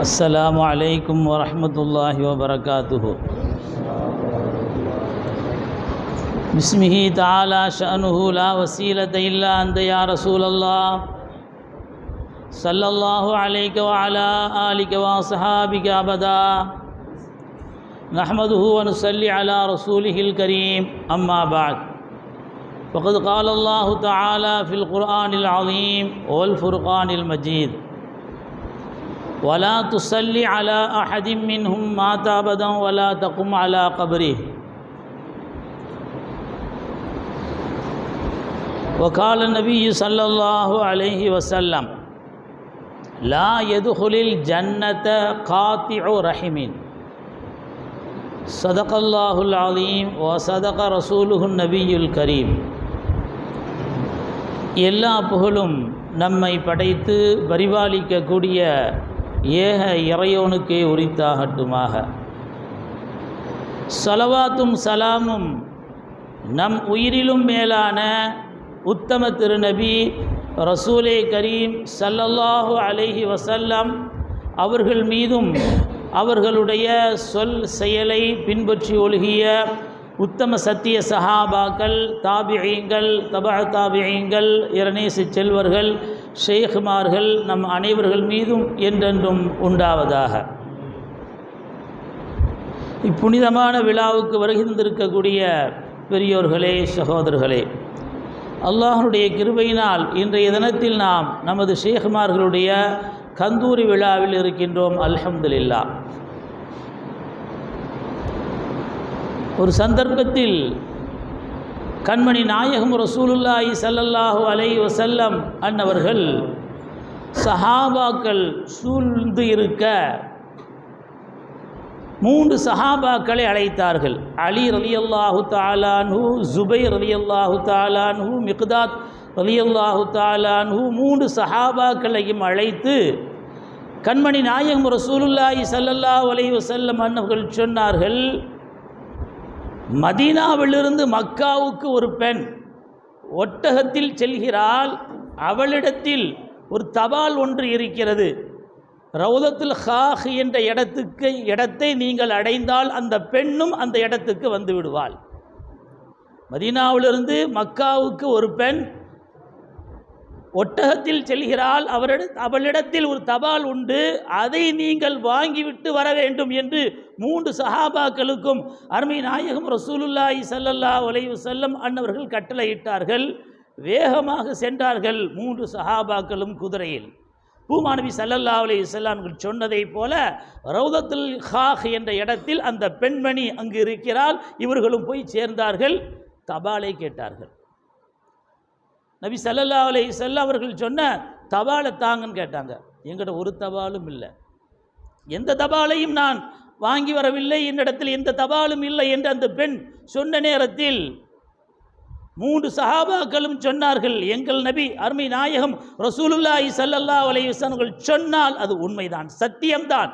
السلام عليكم ورحمة الله وبركاته. بسمه تعالى شأنه لا وسيلة إلا أنت يا رسول الله. صلى الله عليك وعلى آلك وأصحابك أبدا. نحمده ونصلي على رسوله الكريم. أما بعد. فقد قال الله تعالى في القرآن العظيم والفرقان المجيد. ولا تصل على أحد منهم مات أبدا ولا تقم على قبره وقال النبي صلى الله عليه وسلم لا يدخل الجنة قاطع رحم صدق الله العظيم وصدق رسوله النبي الكريم எல்லா புகழும் நம்மை படைத்து பரிபாலிக்கக்கூடிய ஏக இறையோனுக்கே உரித்தாகட்டுமாக. சலவாத்தும் சலாமும் நம் உயிரிலும் மேலான உத்தம திருநபி ரசூலே கரீம் சல்லல்லாஹு அலைஹி வசல்லம் அவர்கள் மீதும் அவர்களுடைய சொல் செயலை பின்பற்றி ஒழுகிய உத்தம சத்திய சஹாபாக்கள் தாபியங்கள் தபா தாபியங்கள் இரணேசி செல்வர்கள் ஷேகுமார்கள் நம் அனைவர்கள் மீதும் என்றென்றும் உண்டாவதாக. இப்புனிதமான விழாவுக்கு வருகின்றிருக்கக்கூடிய பெரியோர்களே சகோதரர்களே அல்லாஹனுடைய கிருபையினால் இன்றைய தினத்தில் நாம் நமது ஷேகுமார்களுடைய கந்தூரி விழாவில் இருக்கின்றோம் அல்ஹம்துலில்லா ஒரு சந்தர்ப்பத்தில் கண்மணி நாயகம் ரசூலுல்லாஹி சல்லல்லாஹு அலை வசல்லம் அன்னவர்கள் சஹாபாக்கள் சூழ்ந்து இருக்க மூன்று சஹாபாக்களை அழைத்தார்கள். அலி ரலியல்லாஹு தாலான்ஹு ஜுபை ரலியல்லாஹு தாலான்ஹு மிக்தாத் ரலியல்லாஹு தாலான்ஹு மூன்று சஹாபாக்களையும் அழைத்து கண்மணி நாயகம் ரசூலுல்லாஹி சல்லல்லாஹு அலை வசல்லம் அன்னவர்கள் சொன்னார்கள் மதீனாவிலிருந்து மக்காவுக்கு ஒரு பெண் ஒட்டகத்தில் செல்கிறாள். அவளிடத்தில் ஒரு தபால் ஒன்று இருக்கிறது. ரவுதத்துல் ஹாஹ் என்ற இடத்துக்கு இடத்தை நீங்கள் அடைந்தால் அந்த பெண்ணும் அந்த இடத்துக்கு வந்து விடுவாள். மதீனாவிலிருந்து மக்காவுக்கு ஒரு பெண் ஒட்டகத்தில் செல்கிறாள் அவரிட அவளிடத்தில் ஒரு தபால் உண்டு அதை நீங்கள் வாங்கிவிட்டு வர வேண்டும் என்று மூன்று சஹாபாக்களுக்கும் அருமை நாயகம் ரசூலுல்லாஹி சல்லல்லா உலைவு செல்லம் அன்னவர்கள் கட்டளையிட்டார்கள். வேகமாக சென்றார்கள் மூன்று சஹாபாக்களும் குதிரையில். பூமானவி சல்லல்லா அலி இஸ்லாம்கள் சொன்னதைப் போல ரவுதத்துல் ஹாஹ் என்ற இடத்தில் அந்த பெண்மணி அங்கு இருக்கிறாள் இவர்களும் போய் சேர்ந்தார்கள் தபாலை கேட்டார்கள். நபி சல்லல்லா அலை செல்ல அவர்கள் சொன்ன தபாலை தாங்கன்னு கேட்டாங்க. எங்கிட்ட ஒரு தபாலும் இல்லை. எந்த தபாலையும் நான் வாங்கி வரவில்லை. என்னிடத்தில் எந்த தபாலும் இல்லை என்று அந்த பெண் சொன்ன நேரத்தில் மூன்று சஹாபாக்களும் சொன்னார்கள். எங்கள் நபி அருமை நாயகம் ரசூலுல்லாஹி சல்லல்லா அலைவசன்கள் சொன்னால் அது உண்மைதான் சத்தியம்தான்.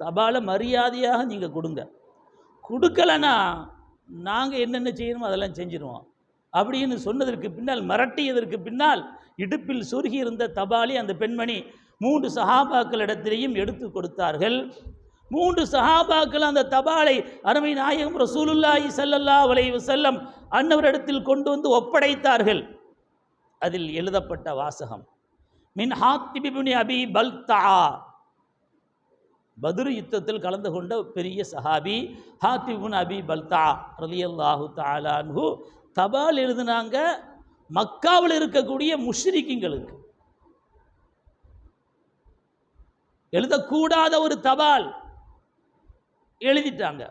தபால மரியாதையாக நீங்கள் கொடுங்க. கொடுக்கலன்னா நாங்கள் என்னென்ன செய்யணுமோ அதெல்லாம் செஞ்சிருவோம். அப்படின்னு சொன்னதற்கு பின்னால் மிரட்டியதற்கு பின்னால் இடுப்பில் சொருகி இருந்த தபாலி அந்த பெண்மணி மூன்று சஹாபாக்களிடத்திலேயும் எடுத்து கொடுத்தார்கள். மூன்று சஹாபாக்கள் அந்த தபாலை அருமை நாயகம் ரசூலுல்லாஹி சல்லல்லா வலைவு செல்லம் அன்னவரிடத்தில் கொண்டு வந்து ஒப்படைத்தார்கள். அதில் எழுதப்பட்ட வாசகம் மின் ஹாத்திபிபுனி அபி பல்தா. பதுரு யுத்தத்தில் கலந்து கொண்ட பெரிய சஹாபி ஹாத்திபுன் அபி பல்தா ரலியல்லாஹு தாலான்ஹு தபால் எழுதுனாங்க மக்காவில் இருக்கக்கூடிய முஷ்ரிக்கிங்களுக்கு. எழுதக்கூடாத ஒரு தபால் எழுதிட்டாங்க.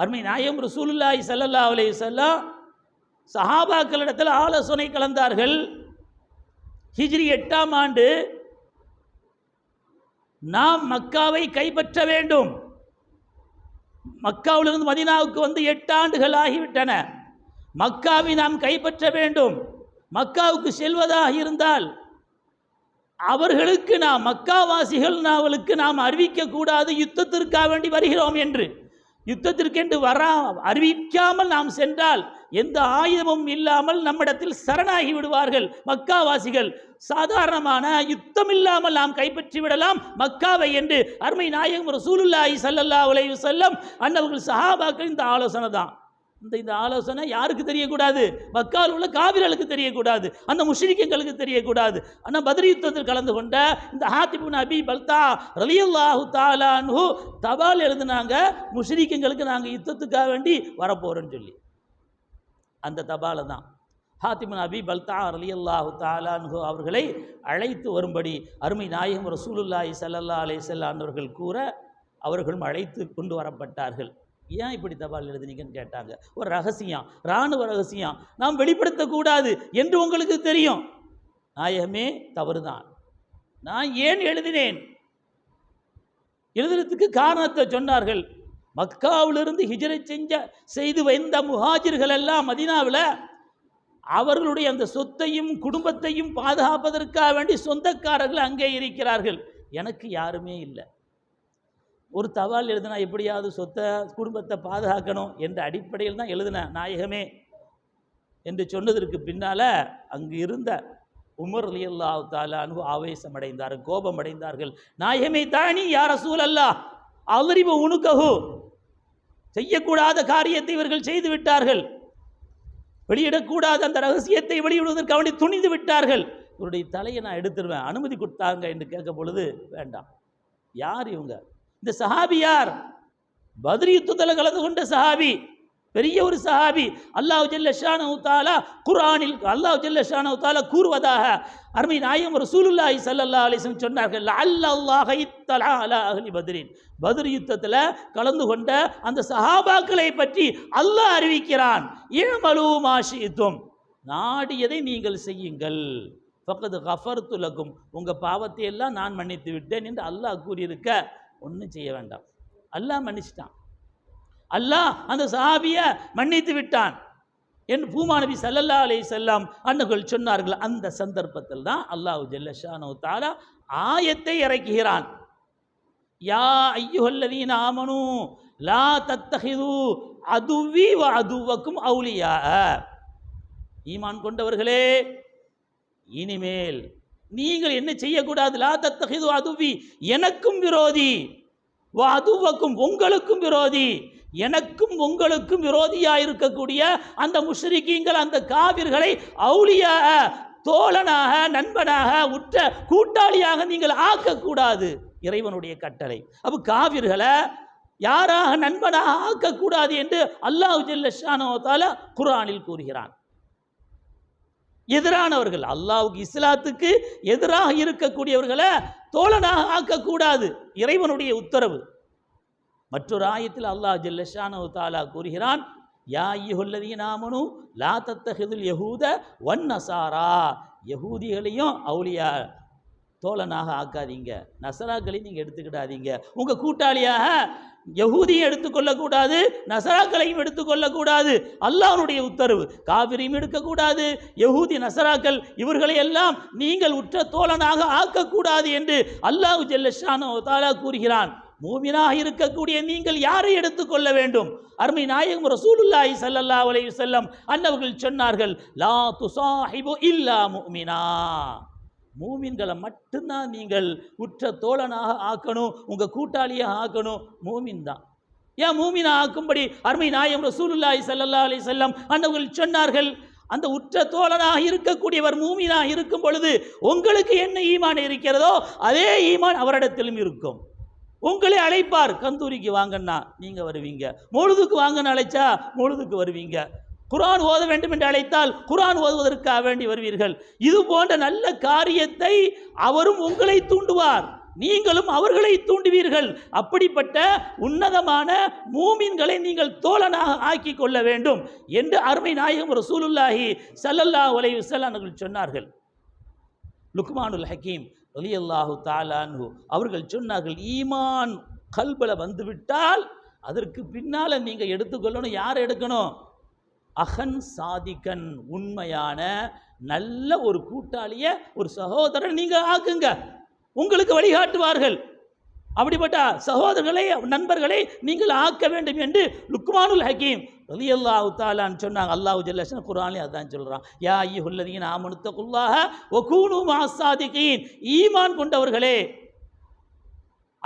அருமை நாயம் ரசூலுல்லாஹி சல்லல்லா அலே செல்லம் சஹாபாக்களிடத்தில் ஆலோசனை கலந்தார்கள். ஹிஜ்ரி எட்டாம் ஆண்டு நாம் மக்காவை கைப்பற்ற வேண்டும். மக்காவிலிருந்து மதினாவுக்கு வந்து எட்டு ஆண்டுகள் ஆகிவிட்டன. மக்காவை நாம் கைப்பற்ற வேண்டும். மக்காவுக்கு செல்வதாக இருந்தால் அவர்களுக்கு நாம் மக்காவாசிகள் நாவலுக்கு நாம் அறிவிக்கக்கூடாது. யுத்தத்திற்காக வேண்டி வருகிறோம் என்று. யுத்தத்திற்கென்று வரா அறிவிக்காமல் நாம் சென்றால் எந்த ஆயுதமும் இல்லாமல் நம்மிடத்தில் சரணாகி விடுவார்கள் மக்காவாசிகள். சாதாரணமான யுத்தம் இல்லாமல் நாம் கைப்பற்றி விடலாம். மக்காவை என்று அருமை நாயகம் ரசூலுல்லாஹி சல்லல்லா உலகி செல்லம் அன்னவர்கள் சஹாபாக்கள் இந்த ஆலோசனை தான் இந்த இந்த ஆலோசனை யாருக்கு தெரியக்கூடாது? மக்கால் உள்ள காவிர்களுக்கு தெரியக்கூடாது. அந்த முஷ்ரிக்குகளுக்கு தெரியக்கூடாது. ஆனால் பதிரி யுத்தத்தில் கலந்து கொண்ட இந்த ஹாத்திபுன் அபி பல்தா ரலியல்லாஹு தாலான்ஹு தபால் எழுதுனாங்க முஷ்ரிக்குங்களுக்கு நாங்கள் யுத்தத்துக்காக வேண்டி வரப்போகிறோன்னு சொல்லி. அந்த தபாலை தான். ஹாத்திமுன் அபி பல்தா ரலியல்லாஹு தாலான்ஹு அவர்களை அழைத்து வரும்படி அருமை நாயகம் ரசூலுல்லாஹி சல்லல்லா அலைஹி வஸல்லம் அவர்கள் கூற அவர்களும் அழைத்து கொண்டு வரப்பட்டார்கள். ஏன் இப்படி தபால் எழுதுனீங்கன்னு கேட்டாங்க. ஒரு ரகசியம் இராணுவ ரகசியம். நாம் வெளிப்படுத்தக்கூடாது என்று உங்களுக்கு தெரியும். நாயகமே தவறுதான். நான் ஏன் எழுதினேன்? எழுதுறதுக்கு காரணத்தை சொன்னார்கள். மக்காவிலிருந்து ஹிஜரை செஞ்ச செய்து வந்த முஹாஜிர்கள் எல்லாம் மதீனாவில் அவர்களுடைய அந்த சொத்தையும் குடும்பத்தையும் பாதுகாப்பதற்காக வேண்டி சொந்தக்காரர்கள் அங்கே இருக்கிறார்கள். எனக்கு யாருமே இல்லை. ஒரு தபால் எழுதினா எப்படியாவது சொத்தை குடும்பத்தை பாதுகாக்கணும் என்ற அடிப்படையில் தான் எழுதினேன் நாயகமே என்று சொன்னதற்கு பின்னால் அங்கு இருந்த உமர் அலி அல்லாஹ் தாலானு ஆவேசம் அடைந்தார்கள் கோபம் அடைந்தார்கள் நாயகமே தானி யார சூழல்லா அல்லா அவரிபு உணுக்ககு செய்யக்கூடாத காரியத்தை இவர்கள் செய்து விட்டார்கள். வெளியிடக்கூடாத அந்த ரகசியத்தை வெளியிடுவதற்கு அவனை துணிந்து விட்டார்கள். இவருடைய தலையை நான் எடுத்துருவேன் அனுமதி கொடுத்தாங்க என்று கேட்க பொழுது வேண்டாம். யார் இவங்க? இந்த சஹாபி யார்? பத்ரி யுத்தத்தில் கலந்து கொண்ட சஹாபி பெரிய ஒரு சஹாபி. அல்லாஹ் ஜல்ல ஷானு தாலா அல்லாஹ் ஜல்ல ஷானு தாலா கூறுவதாக அருமை நாயம் ரசூலுல்லாஹி ஸல்லல்லாஹு அலைஹி வஸல்லம் சொன்னார்கள் அல்லாஹ் தலா அலா அஹ்லி பத்ரின். பத்ர் யுத்தத்தில் கலந்து கொண்ட அந்த சஹாபாக்களை பற்றி அல்லாஹ் அறிவிக்கிறான் இழமலு மாஷித்தும் நாடியதை நீங்கள் செய்யுங்கள். பக்கத்து கஃபர் துலகும் உங்கள் பாவத்தை எல்லாம் நான் மன்னித்து விட்டேன் என்று அல்லாஹ் கூறியிருக்க ஒன்றும் செய்ய வேண்டாம். அல்லாஹ் மன்னிச்சிட்டான். அல்லாஹ் அந்த சஹாபியை மன்னித்து விட்டான் என் பூமாநபி சல்லல்லா அலி செல்லாம் அன்னர்கள் சொன்னார்கள். அந்த சந்தர்ப்பத்தில் தான் அல்லாஹ் ஜல்லஷானோ தாரா ஆயத்தை இறக்குகிறான். யா ஐயுஹல்லதீன ஆமனு லா தத்தஹிது அதுவி வ அதுவக்கும் அவுலியா. ஈமான் கொண்டவர்களே இனிமேல் நீங்கள் என்ன செய்யக்கூடாது? லா தத்தகிது அதுவி. எனக்கும் விரோதி. வா அதுவக்கும் உங்களுக்கும் விரோதி. எனக்கும் உங்களுக்கும் விரோதியாக இருக்கக்கூடிய அந்த முஷ்ரிக்கீங்கள் அந்த காவிர்களை அவுளியா தோழனாக நண்பனாக உற்ற கூட்டாளியாக நீங்கள் ஆக்கக்கூடாது. இறைவனுடைய கட்டளை. அப்போ காவிர்களை யாராக நண்பனாக ஆக்கக்கூடாது என்று அல்லாஹ் ஜல்லஷானோ குரானில் கூறுகிறான். எதிரானவர்கள். அல்லாவுக்கு இஸ்லாத்துக்கு எதிராக இருக்கக்கூடியவர்களை தோழனாக ஆக்கக்கூடாது. இறைவனுடைய உத்தரவு. மற்றொரு ஆயத்தில் அல்லாஹ் ஜல்லஷானு தாலா கூறுகிறான் யா ஐயுல்லதீனாமனு லா தத்தஹிதுல் யகூத ஒன் அசாரா யகூதிகளையும் அவுளியா தோழனாக ஆக்காதீங்க. நசராக்களையும் நீங்கள் எடுத்துக்கிடாதீங்க. உங்கள் கூட்டாளியாக யகூதியும் எடுத்துக்கொள்ளக்கூடாது நசராக்களையும் எடுத்துக்கொள்ளக்கூடாது. அல்லாஹனுடைய உத்தரவு. காவிரியும் எடுக்கக்கூடாது. யகூதி நசராக்கள் இவர்களை எல்லாம் நீங்கள் உற்ற தோழனாக ஆக்கக்கூடாது என்று அல்லாஹ் ஜல்லஷானோ தாலா கூறுகிறான். மூமினாக இருக்கக்கூடிய நீங்கள் யாரை எடுத்துக்கொள்ள வேண்டும்? அருமை நாயகம் ரசூலுல்லாஹி சல்லல்லாஹு அலைஹி வஸல்லம் அன்னவர்கள் சொன்னார்கள் லா துசாஹிபு இல்லா மூமினா. மூமின்களை மட்டும்தான் நீங்கள் உற்ற தோழனாக ஆக்கணும் உங்கள் கூட்டாளியாக ஆக்கணும். மூமின் தான். ஏன் மூமினா ஆக்கும்படி அருமை நாயம் ரசூலுல்லாஹி சல்லா அலி செல்லம் அன்னவர்கள் சொன்னார்கள் அந்த உற்ற தோழனாக இருக்கக்கூடியவர் மூமினாக இருக்கும் பொழுது உங்களுக்கு என்ன ஈமான் இருக்கிறதோ அதே ஈமான் அவரிடத்திலும் இருக்கும். உங்களை அழைப்பார் கந்தூரிக்கு வாங்கன்னா நீங்கள் வருவீங்க முழுதுக்கு வாங்கன்னு அழைச்சா முழுதுக்கு வருவீங்க. குரான் ஓத வேண்டும் என்று அழைத்தால் குரான் ஓதுவதற்காக வேண்டி வருவீர்கள். இது போன்ற நல்ல காரியத்தை அவரும் உங்களை தூண்டுவார். நீங்களும் அவர்களை தூண்டுவீர்கள். அப்படிப்பட்ட உன்னதமான மூமின்களை நீங்கள் தோழனாக ஆக்கி கொள்ள வேண்டும் என்று அருமை நாயகம் ரசூலுல்லாஹி ஸல்லல்லாஹு அலைஹி வஸல்லம் அவர்கள் சொன்னார்கள். லுக்மானுல் ஹக்கீம் ரலியல்லாஹு தாலான்ஹு அவர்கள் சொன்னார்கள் ஈமான் கல்பல வந்துவிட்டால் அதற்கு பின்னால் நீங்கள் எடுத்துக்கொள்ளணும் யார் எடுக்கணும்? அகன் சாதிக்கன் உண்மையான நல்ல ஒரு கூட்டாளிய ஒரு சகோதரன் நீங்கள் ஆக்குங்க. உங்களுக்கு வழிகாட்டுவார்கள். அப்படிப்பட்ட சகோதரர்களை நண்பர்களை நீங்கள் ஆக்க வேண்டும் என்று லுக்மானுல் ஹக்கீம் ரலியல்லாஹு தாலான்னு சொன்னாங்க. அல்லாஹு ஜல்லஷன் குரான்லேயும் அதான் சொல்கிறான் யா ஐயுல்லதீன் ஆமனுத்தகுல்லாஹ ஒகூனு மாசாதிகீன் ஈமான் கொண்டவர்களே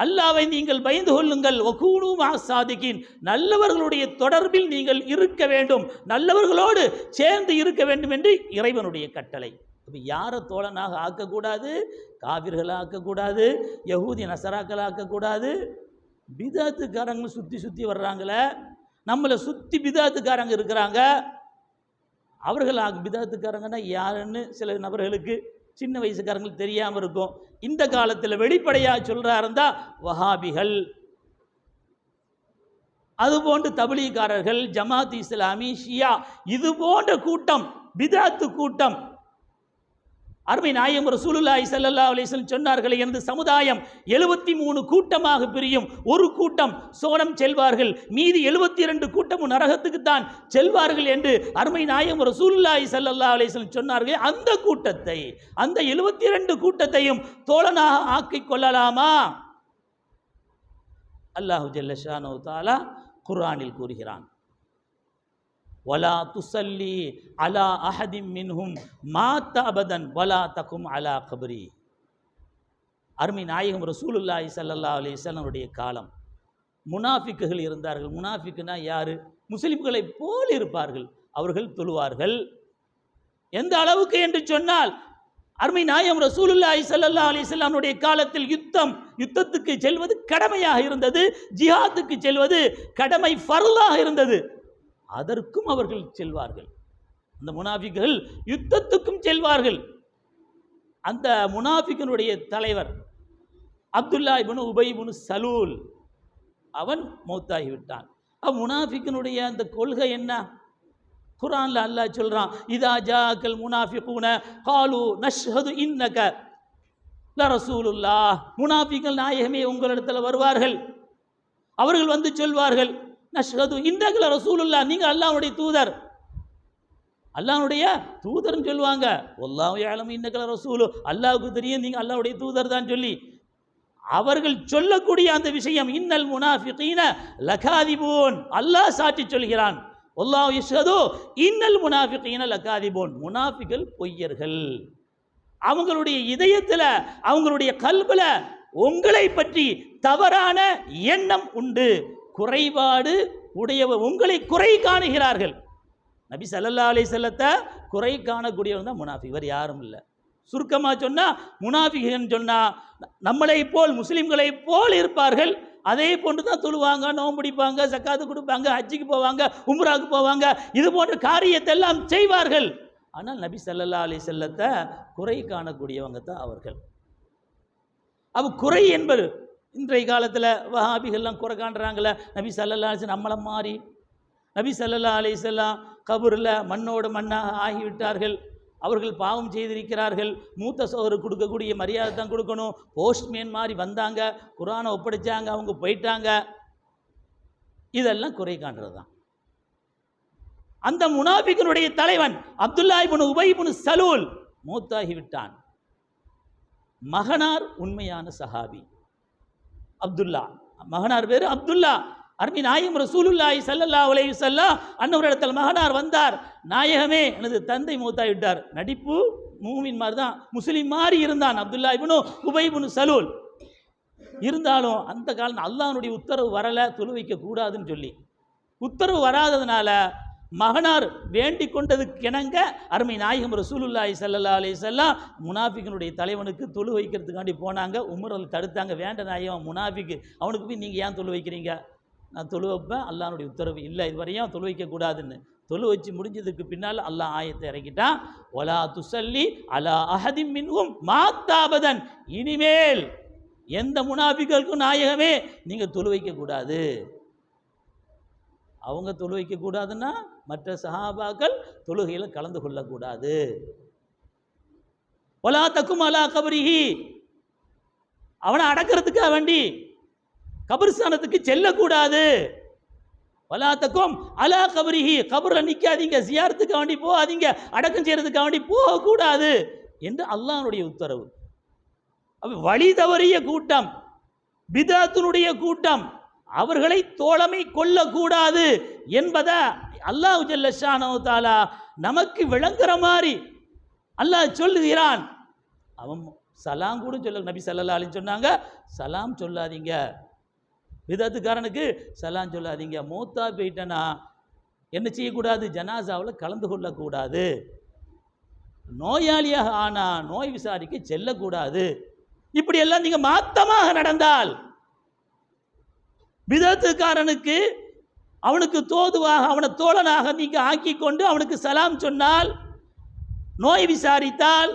அல்லாவை நீங்கள் பயந்து கொள்ளுங்கள். ஒகூனுமா சாதிக்கின் நல்லவர்களுடைய தொடர்பில் நீங்கள் இருக்க வேண்டும். நல்லவர்களோடு சேர்ந்து இருக்க வேண்டும் என்று இறைவனுடைய கட்டளை. இப்போ யாரை தோழனாக ஆக்கக்கூடாது? காவிர்களை ஆக்கக்கூடாது யகூதி நசராக்களை ஆக்கக்கூடாது பிதாத்துக்காரங்க சுற்றி சுற்றி வர்றாங்களே. நம்மளை சுற்றி பிதாத்துக்காரங்க இருக்கிறாங்க. அவர்கள் விதாத்துக்காரங்கன்னா பிதாத்துக்காரங்கன்னா யாருன்னு சில நபர்களுக்கு சின்ன வயசுக்காரங்களுக்கு தெரியாமல் இருக்கும். இந்த காலத்தில் வெளிப்படையாக சொல்கிறா இருந்தால் வஹாபிகள் அதுபோன்று தபிலீகாரர்கள் ஜமாத் இஸ்லாமி ஷியா இது போன்ற கூட்டம் பிதாத்து கூட்டம் அருமை நாயம் ரசூலுல்லாஹி ஸல்லல்லாஹு அலைஹி சொன்னார்கள் எனது சமுதாயம் எழுபத்தி மூணு கூட்டமாக பிரியும். ஒரு கூட்டம் சோனம் செல்வார்கள். மீதி எழுபத்தி இரண்டு கூட்டமும் நரகத்துக்கு தான் செல்வார்கள் என்று அருமை நாயம் ரசூலுல்லாஹி ஸல்லல்லாஹு அலைஹி சொன்னார்கள் அந்த கூட்டத்தை அந்த எழுபத்தி இரண்டு கூட்டத்தையும் தோழனாக ஆக்கிக் கொள்ளலாமா? அல்லாஹு ஜல்லஷானோ தாலா குர்ஆனில் கூறுகிறான். வலா துசல்லி அலா அஹதிம் மின்ஹும் மாத்த அபதன் வலா தகும் அலா கபரி அருமை நாயகம் ரசூலுல்லாஹி ஸல்லல்லாஹு அலி வஸல்லமுடைய காலம். முனாஃபிக்குகள் இருந்தார்கள். முனாஃபிக்குனா யார்? முஸ்லிம்களைப் போல் இருப்பார்கள். அவர்கள் தொழுவார்கள். எந்த அளவுக்கு என்று சொன்னால் அருமை நாயம் ரசூலுல்லாஹி ஸல்லல்லாஹு அலைஹி வஸல்லமுடைய காலத்தில் யுத்தம் யுத்தத்துக்கு செல்வது கடமையாக இருந்தது ஜிஹாத்துக்கு செல்வது கடமை ஃபர்லாக இருந்தது. அதற்கும் அவர்கள் செல்வார்கள். அந்த முனாஃபிக்குகள் யுத்தத்துக்கும் செல்வார்கள். அந்த முனாஃபிக்கினுடைய தலைவர் அப்துல்லா இப்னு உபை இப்னு சலூல் அவன் மௌத்தாகிவிட்டான். அவ் முனாஃபிக்கினுடைய அந்த கொள்கை என்ன? குரான்ல அல்லாஹ் சொல்றான் இதா ஜாக்கல் முனாஃபிகூன காலு நஷ்ஹது இன்னக ல ரசூலுல்லாஹ். முனாஃபிகள் நாயகமே உங்களிடத்தில் வருவார்கள். அவர்கள் வந்து சொல்வார்கள் நஷ்ஹது இன்றைக்குல ரசூலுல்லா நீங்கள் அல்லாவுடைய தூதர். அல்லாவுடைய தூதர்னு சொல்லுவாங்க. ஒல்லாவும் யாலம் இன்னக்கல ரசூலு. அல்லாவுக்கு தெரியும் நீங்கள் அல்லாவுடைய தூதர் தான் சொல்லி. அவர்கள் சொல்லக்கூடிய அந்த விஷயம் இன்னல் முனாஃபிகீன லகாதிபூன். அல்லாஹ் சாட்சி சொல்கிறான். ஒல்லாஹ் இஸ்ஹது இன்னல் முனாஃபிகீன லகாதிபூன். முனாஃபிகள் பொய்யர்கள். அவங்களுடைய இதயத்தில் அவங்களுடைய கல்பில் உங்களை பற்றி தவறான எண்ணம் உண்டு. குறைபாடு உடையவ உங்களை குறை காணுகிறார்கள். நபி ஸல்லல்லாஹு அலி செல்லத்தை குறை காணக்கூடியவங்க தான் முனாஃபி இவர் யாரும் இல்லை. சுருக்கமாக சொன்னால் முனாஃபிகன் சொன்னால் நம்மளை போல் முஸ்லீம்களைப் போல் இருப்பார்கள். அதே போன்று தான் தொழுவாங்க நோன்பு பிடிப்பாங்க சக்காத்து கொடுப்பாங்க ஹஜ்ஜிக்கு போவாங்க உம்ராவுக்கு போவாங்க. இது போன்ற காரியத்தை எல்லாம் செய்வார்கள். ஆனால் நபி ஸல்லல்லாஹு அலி செல்லத்தை குறை காணக்கூடியவங்க தான் அவர்கள். அவ குறை என்பது இன்றைய காலத்தில் வஹாபிகள்லாம் குறை காண்றாங்களே. நபி ஸல்லல்லாஹு அலைஹி நம்மளை மாறி நபி சல்லல்லா அலிசல்லாம் கபூரில் மண்ணோடு மண்ணாக ஆகிவிட்டார்கள். அவர்கள் பாவம் செய்திருக்கிறார்கள். மூத்த சோறு கொடுக்கக்கூடிய மரியாதை தான் கொடுக்கணும். போஸ்ட்மேன் மாதிரி வந்தாங்க. குரானை ஒப்படைச்சாங்க. அவங்க போயிட்டாங்க. இதெல்லாம் குறை காண்றது தான். அந்த முனாஃபிகனுடைய தலைவன் அப்துல்லா இப்னு உபை சலூல் மூத்தாகி விட்டான். மகனார் உண்மையான சஹாபி. அப்துல்லா. மகனார் பேர் அப்துல்லா. அருமை நாயகம் ரசூலுல்லாய் சல்லல்லா உலகி சல்லா அன்னவரிடத்தில் மகனார் வந்தார். நாயகமே எனது தந்தை மூத்தாய் விட்டார் நடிப்பு மூமின் மாதிரி தான் முஸ்லீம் மாதிரி இருந்தான் அப்துல்லா இப்னு உபை இப்னு சலூல். இருந்தாலும் அந்த காலம் அல்லாஹனுடைய உத்தரவு வரலை தொழு கூடாதுன்னு சொல்லி. உத்தரவு வராததுனால மகனார் வேண்டிக் கொண்டது கிணங்க அருமை நாயகம் ரசூலுல்லாஹி சல்லா அலி வஸல்லம் முனாஃபிக்கினுடைய தலைவனுக்கு தொழு வைக்கிறதுக்காண்டி போனாங்க உமரல் தடுத்தாங்க வேண்ட நாயகம் முனாஃபிக்கு அவனுக்கு போய் நீங்கள் ஏன் தொழு வைக்கிறீங்க? நான் தொழு வைப்பேன் அல்லானுடைய உத்தரவு இல்லை இதுவரையும் தொழு வைக்கக்கூடாதுன்னு தொழு வச்சு முடிஞ்சதுக்கு பின்னால் அல்லாஹ் ஆயத்தை இறக்கிட்டான். ஒலா துசல்லி அலா அஹதி மின்ஹும் மாத்தாபதன் இனிமேல் எந்த முனாஃபிகளுக்கும் நாயகமே நீங்கள் தொழு வைக்கக்கூடாது அவங்க தொழு வைக்கக்கூடாதுன்னா மற்ற சஹாபாக்கள் தொழுகையில் கலந்து கொள்ளக்கூடாது. ஒலா தக்கும் அலா கபரிஹி. அவனை அடக்கிறதுக்காக வேண்டி கபர்ஸ்தானத்துக்கு செல்லக்கூடாது. வலாத்தக்கும் அலா கபரிஹி. கபரில் நிற்காதீங்க சியாரத்துக்கு வேண்டி போகாதீங்க அடக்கம் செய்யறதுக்காக வேண்டி போகக்கூடாது என்று அல்லாஹனுடைய உத்தரவு. வழி தவறிய கூட்டம் பிதாத்தினுடைய கூட்டம் அவர்களை தோழமை கொள்ளக்கூடாது என்பதை அல்லாஹ் ஜல்லஷானோ தாலா நமக்கு விளங்குற மாதிரி அல்லாஹ் சொல்லுகிறான். அவன் சலாம் கூட சொல்ல நபி சல்லல்லா அலைஹி சொன்னாங்க சலாம் சொல்லாதீங்க. விதத்துக்காரனுக்கு சலாம் சொல்லாதீங்க. மூத்தா போயிட்டனா என்ன செய்யக்கூடாது? ஜனாசாவில் கலந்து கொள்ளக்கூடாது. நோயாளியாக ஆனா நோய் விசாரிக்க செல்லக்கூடாது. இப்படியெல்லாம் நீங்கள் மாத்தமாக நடந்தால் விதத்துக்காரனுக்கு அவனுக்கு தோதுவாக அவனை தோழனாக நீங்கள் ஆக்கி கொண்டு அவனுக்கு சலாம் சொன்னால் நோய் விசாரித்தால்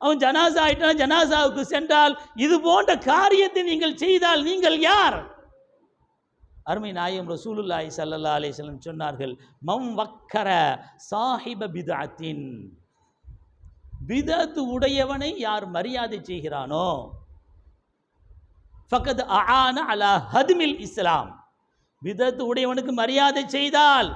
அவன் ஜனாசா ஆயிட்டான் ஜனாசாவுக்கு சென்றால் இது போன்ற காரியத்தை நீங்கள் செய்தால் நீங்கள் யார்? அருமை நாயம் ரசூலுல்லாஹி ஸல்லல்லாஹு அலைஹி வஸல்லம் சொன்னார்கள் மம் வக்கர சாஹிப பிதாத்தின் பிதத்து உடையவனை யார் மரியாதை செய்கிறானோ? ஃபக்கத் அலா ஹதுமில் இஸ்லாம். பிதத்து உடையவனுக்கு மரியாதை செய்தால்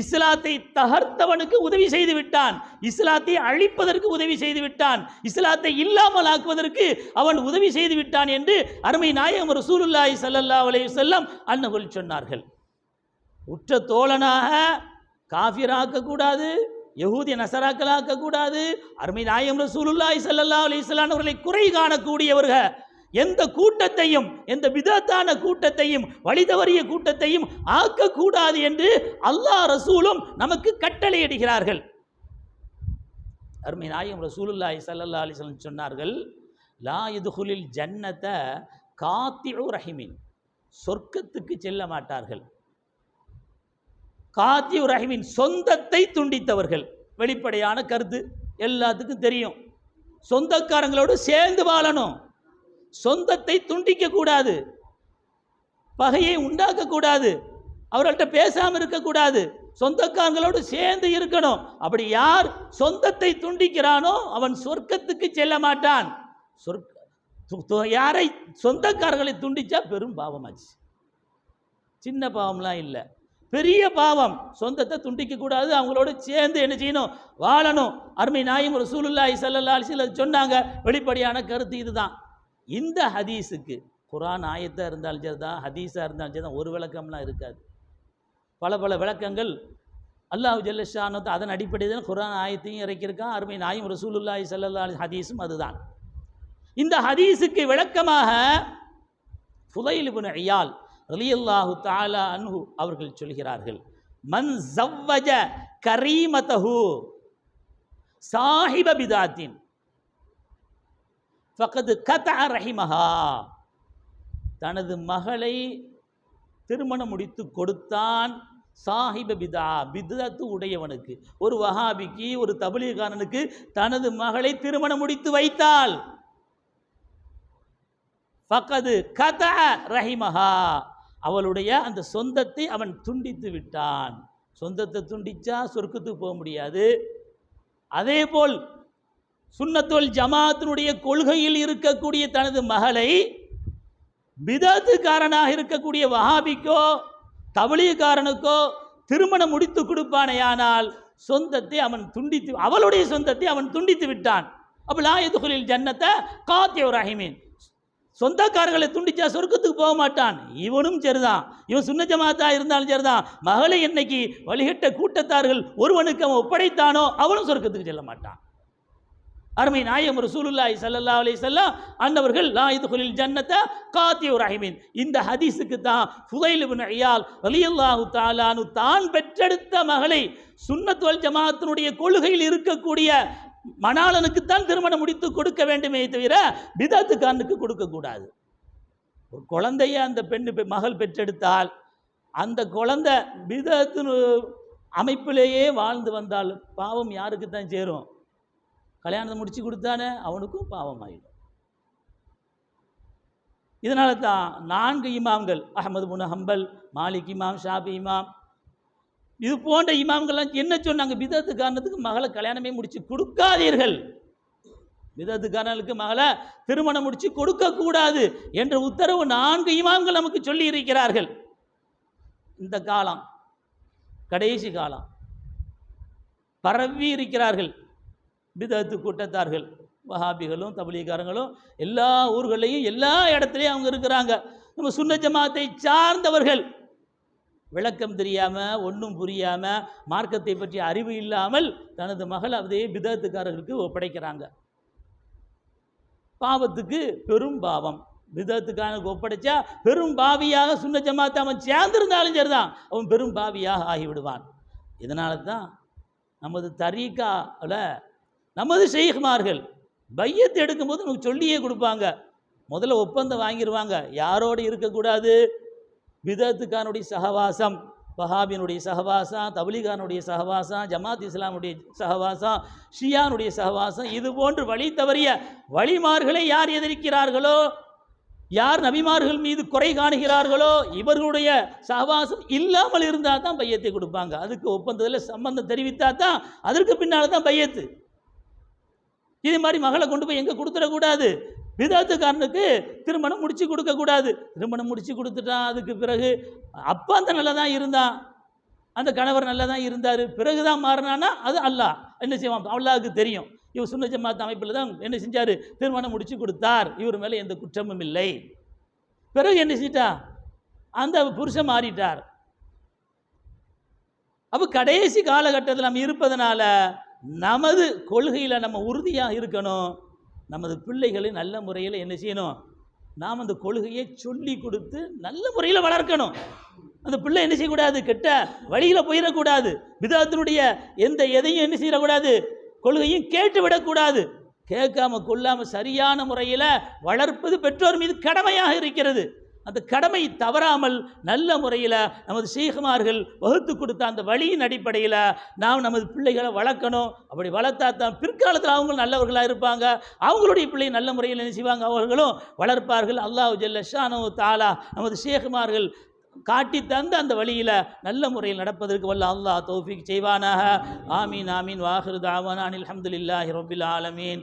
இஸ்லாத்தை தகர்த்தவனுக்கு உதவி செய்து விட்டான். இஸ்லாத்தை அழிப்பதற்கு உதவி செய்து விட்டான். இஸ்லாத்தை இல்லாமல் ஆக்குவதற்கு அவன் உதவி செய்து விட்டான் என்று அருமை நாயகம் ரசூலுல்லாஹி சல்லல்லா அலைஹி செல்லம் அன்னகுல் சொன்னார்கள். உற்ற தோழனாக காஃபிராக்கக்கூடாது யகூதிய நசராக்களாக்கக்கூடாது அருமை நாயகம் ரசூலுல்லாஹி சல்லல்லா அலைஹி வஸல்லம் அவர்களை குறை காணக்கூடியவர்கள் எந்த கூட்டத்தையும் எந்த விதத்தான கூட்டத்தையும் வழிதவறிய கூட்டத்தையும் ஆக்கக்கூடாது என்று அல்லாஹ் ரசூலும் நமக்கு கட்டளையிடுகிறார்கள். அருமை நாயகம் ரசூலுல்லாஹி ஸல்லல்லாஹு அலைஹி சொன்னார்கள் லா இதுகுலில் ஜன்னத்தை காத்திரு ரஹிமின். சொர்க்கத்துக்கு செல்ல மாட்டார்கள். காத்திஉ ரஹிமின் சொந்தத்தை துண்டித்தவர்கள். வெளிப்படையான கருத்து எல்லாத்துக்கும் தெரியும். சொந்தக்காரங்களோடு சேர்ந்து வாழணும். சொந்தத்தை துண்டிக்க கூடாது. பகையை உண்டாக்க கூடாது. அவர்கள்ட்ட பேசாமல் இருக்கக்கூடாது சொந்தக்காரங்களோடு சேர்ந்து இருக்கணும். அப்படி யார் சொந்தத்தை துண்டிக்கிறானோ அவன் சொர்க்கத்துக்கு செல்ல மாட்டான். சொர்க்க து- யாரை சொந்தக்காரர்களை துண்டிச்சா பெரும் பாவமாச்சு. சின்ன பாவம்லாம் இல்லை. பெரிய பாவம். சொந்தத்தை துண்டிக்க கூடாது. அவங்களோட சேர்ந்து என்ன செய்யணும்? வாழணும். அருமை நாயும் ஒரு ஸல்லல்லாஹு அலைஹி சொன்னாங்க. வெளிப்படையான கருத்து இதுதான். இந்த ஹதீஸுக்கு குரான் ஆயத்தாக இருந்தாலும் சரி தான் ஹதீஸாக இருந்தாலும் சரி தான் ஒரு விளக்கம்லாம் இருக்காது. பல பல விளக்கங்கள் அல்லாஹ் ஜல்லஷானத்தை அதன் அடிப்படையில் குர்ஆன் ஆயத்தையும் இறக்கியிருக்கான் அருமை நாயும் ரசூலுல்லாஹி சல்லா ஹதீஸும் அதுதான். இந்த ஹதீஸுக்கு விளக்கமாக புதையில் இப்னு ஐயால் ரலியல்லாஹு தாலா அன்ஹு அவர்கள் சொல்கிறார்கள் மன் ஜவ்வஜ கரீமதஹு சாஹிப பிதாத்தின் ஃபகது கத ரஹிமஹா. தனது மகளை திருமணம் முடித்து கொடுத்தான் சாஹிப பிதா பிதத்து உடையவனுக்கு. ஒரு வஹாபிக்கு ஒரு தபிலிகாரனுக்கு தனது மகளை திருமணம் முடித்து வைத்தாள். ஃபகது கத ரஹிமஹா. அவளுடைய அந்த சொந்தத்தை அவன் துண்டித்து விட்டான். சொந்தத்தை துண்டிச்சா சொர்க்கத்துக்கு போக முடியாது. அதே போல் சுன்னத்துல் ஜமாத்தினுடைய கொள்கையில் இருக்கக்கூடிய தனது மகளை விதத்துக்காரனாக இருக்கக்கூடிய வஹாபிக்கோ தவளியக்காரனுக்கோ திருமணம் முடித்து கொடுப்பானையானால் சொந்தத்தை அவன் துண்டித்து அவளுடைய சொந்தத்தை அவன் துண்டித்து விட்டான். அப்போ லாயத்துகளில் ஜன்னத்தை காத்தியோ ரஹிமீன். சொந்தக்காரர்களை துண்டிச்சா சொர்க்கத்துக்கு போக மாட்டான். இவனும் சரிதான். இவன் சுண்ண ஜமாத்தா இருந்தாலும் சரிதான். மகளை என்னைக்கு வழிகட்ட கூட்டத்தார்கள் ஒருவனுக்கு அவன் ஒப்படைத்தானோ அவனும் சொர்க்கத்துக்கு செல்ல மாட்டான். அருமை நாயம் ரசூலுல்லாஹி சல்லா அலி வஸல்லம் அன்னவர்கள் லா இதுகுலில் ஜன்னத காத்தியு ரஹிமின். இந்த ஹதீஸுக்கு தான் ஃபுதைல் நையால் இயால் தாலானு தான் பெற்றெடுத்த மகளை சுன்னத்வல் ஜமாத்தினுடைய கொள்கையில் இருக்கக்கூடிய மணாளனுக்குத்தான் திருமணம் முடித்து கொடுக்க வேண்டுமே தவிர பிதாத்துக்காரனுக்கு கொடுக்கக்கூடாது ஒரு குழந்தைய அந்த பெண்ணு மகள் பெற்றெடுத்தால் அந்த குழந்தை பிதத்து அமைப்பிலேயே வாழ்ந்து வந்தால் பாவம் யாருக்கு தான் சேரும்? கல்யாணத்தை முடிச்சு கொடுத்தானே அவனுக்கும் பாவம் ஆயிடும் இதனால தான் நான்கு இமாம்கள் அகமது முன் ஹம்பல் மாலிக் இமாம் ஷாபி இமாம் இது போன்ற இமாம்கள்லாம் என்ன சொன்னாங்க? பிதத்து காரணத்துக்கு மகளை கல்யாணமே முடிச்சு கொடுக்காதீர்கள். பிதத்து மகளை திருமணம் முடிச்சு கொடுக்கக்கூடாது என்ற உத்தரவு நான்கு இமாம்கள் நமக்கு சொல்லி இருக்கிறார்கள். இந்த காலம் கடைசி காலம் பரவி இருக்கிறார்கள். பிதத்து கூட்டத்தார்கள் வஹாபிகளும் தபலீகாரங்களும் எல்லா ஊர்களையும் எல்லா இடத்துலையும் அவங்க இருக்கிறாங்க. நம்ம சுன்ன ஜமாத்தை சார்ந்தவர்கள். விளக்கம் தெரியாமல் ஒன்றும் புரியாமல் மார்க்கத்தை பற்றி அறிவு இல்லாமல் தனது மகள் அதையே பிதத்துக்காரர்களுக்கு ஒப்படைக்கிறாங்க. பாவத்துக்கு பெரும் பாவம். விதத்துக்காரனுக்கு ஒப்படைச்சா பெரும் பாவியாக சுன்ன ஜமாத்தை அவன் சேர்ந்திருந்தாலும் சரிதான். அவன் பெரும் பாவியாக ஆகிவிடுவான். இதனால தான் நமது தரீக்காவில் நமது ஷெய்குமார்கள் பையத்தை எடுக்கும்போது நமக்கு சொல்லியே கொடுப்பாங்க. முதல்ல ஒப்பந்தம் வாங்கிடுவாங்க யாரோடு இருக்கக்கூடாது? விதத்துக்கானுடைய சகவாசம் வஹாபினுடைய சகவாசம் தபலிகானுடைய சகவாசம் ஜமாத் இஸ்லாமுடைய சகவாசம் ஷியானுடைய சகவாசம் இது போன்று வழி தவறிய வழிமார்களை யார் எதிர்க்கிறார்களோ யார் நபிமார்கள் மீது குறை காணுகிறார்களோ இவர்களுடைய சகவாசம் இல்லாமல் இருந்தால் தான் பையத்தை கொடுப்பாங்க. அதுக்கு ஒப்பந்தத்தில் சம்பந்தம் தெரிவித்தா தான் அதற்கு பின்னால் தான் பையத்து. இது மாதிரி மகளை கொண்டு போய் எங்கே கொடுத்துடக்கூடாது? விதத்துக்காரனுக்கு திருமணம் முடிச்சு கொடுக்கக்கூடாது. திருமணம் முடிச்சு கொடுத்துட்டான் அதுக்கு பிறகு அப்பா அந்த நல்லா தான் இருந்தான். அந்த கணவர் நல்லா தான் இருந்தார். பிறகு தான் மாறினான்னா அது அல்லாஹ். என்ன செய்வான்? அல்லாஹ்வுக்கு தெரியும். இவர் சுன்ன ஜமாத் அமைப்பில் தான் என்ன செஞ்சார்? திருமணம் முடிச்சு கொடுத்தார். இவர் மேலே எந்த குற்றமும் இல்லை. பிறகு என்ன செஞ்சிட்டா அந்த புருஷன் மாறிட்டார். அப்போ கடைசி காலகட்டத்தில் நம்ம இருப்பதனால நமது கொள்கையில் நம்ம உறுதியாக இருக்கணும். நமது பிள்ளைகளை நல்ல முறையில் என்ன செய்யணும்? நாம் அந்த கொள்கையை சொல்லி கொடுத்து நல்ல முறையில் வளர்க்கணும். அந்த பிள்ளை என்ன செய்யக்கூடாது? கெட்ட வழியில் போயிடக்கூடாது. விதத்தினுடைய எந்த எதையும் என்ன செய்யக்கூடாது? கொள்கையும் கேட்டு விடக்கூடாது. கேட்காம கொள்ளாமல் சரியான முறையில் வளர்ப்பது பெற்றோர் மீது கடமையாக இருக்கிறது. அந்த கடமை தவறாமல் நல்ல முறையில் நமது சீகமார்கள் வகுத்து கொடுத்த அந்த வழியின் அடிப்படையில் நாம் நமது பிள்ளைகளை வளர்க்கணும். அப்படி வளர்த்தா தான் பிற்காலத்தில் அவங்களும் நல்லவர்களாக இருப்பாங்க. அவங்களுடைய பிள்ளை நல்ல முறையில் என்ன செய்வாங்க? அவர்களும் வளர்ப்பார்கள். அல்லாஹ் ஜல்ல தாலா நமது ஷேகுமார்கள் காட்டி தந்த அந்த வழியில் நல்ல முறையில் நடப்பதற்கு வல்ல அல்லாஹ் தௌஃபிக் செய்வானாக. ஆமீன் ஆமீன். வாஹிரு தாவானா அனில் அஹமதுல்லாஹி ரபில் ஆலமீன்.